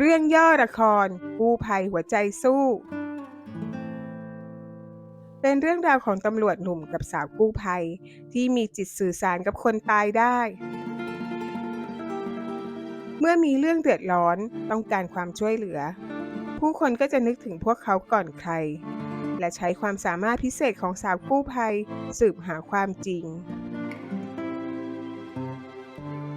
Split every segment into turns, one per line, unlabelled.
เรื่องย่อละครกู้ภัยหัวใจสู้ เป็นเรื่องราวของตำรวจหนุ่มกับสาวกู้ภัย ที่มีจิตสื่อสารกับคนตายได้ เมื่อมีเรื่องเดือดร้อนต้องการความช่วยเหลือ ผู้คนก็จะนึกถึงพวกเขาก่อนใคร และใช้ความสามารถพิเศษของสาวกู้ภัยสืบหาความจริง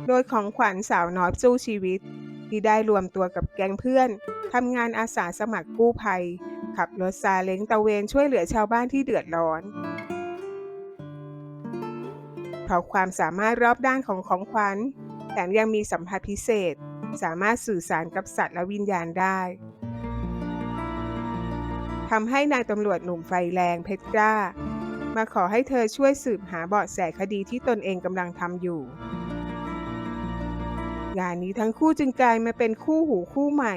โดยของขวัญสาวน้อยสู้ชีวิต ที่ได้รวมตัวกับแก๊งเพื่อนทำงานอาสาสมัครกู้ภัย ขับรถซาเล้งตะเวนช่วยเหลือชาวบ้านที่เดือดร้อนเพราะความสามารถรอบด้านของของขวัญแถมยังมีสัมผัสพิเศษ สามารถสื่อสารกับสัตว์และวิญญาณได้ทำให้นายตำรวจหนุ่มไฟแรงเพชรกล้า มาขอให้เธอช่วยสืบหาเบาะแสคดีที่ตนเองกำลังทำอยู่ งานนี้ทั้งคู่จึงกลายมาเป็นคู่หูคู่ใหม่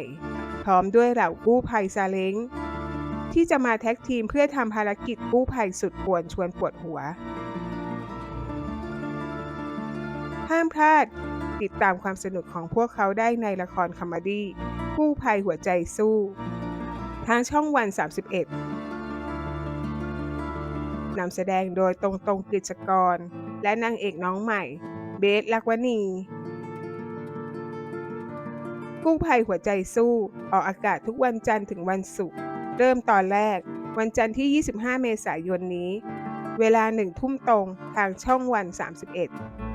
พร้อมด้วยเหล่ากู้ภัยซาเล้งที่จะมาแท็กทีมเพื่อทำภารกิจกู้ภัยสุดป่วนชวนปวดหัว ห้ามพลาด ติดตามความสนุกของพวกเขาได้ในละครคอมเมดี้กู้ภัยหัวใจสู้ ทางช่องวัน 31นำแสดงโดยตรงตรงกฤษกร และนางเอกน้องใหม่ เบสลักวณี กู้ภัยหัวใจสู้ ออกอากาศทุกวันจันทร์ถึงวันศุกร์ เริ่มตอนแรก วันจันทร์ที่ 25 เมษายนนี้ เวลาหนึ่งทุ่มตรงทางช่องวัน 31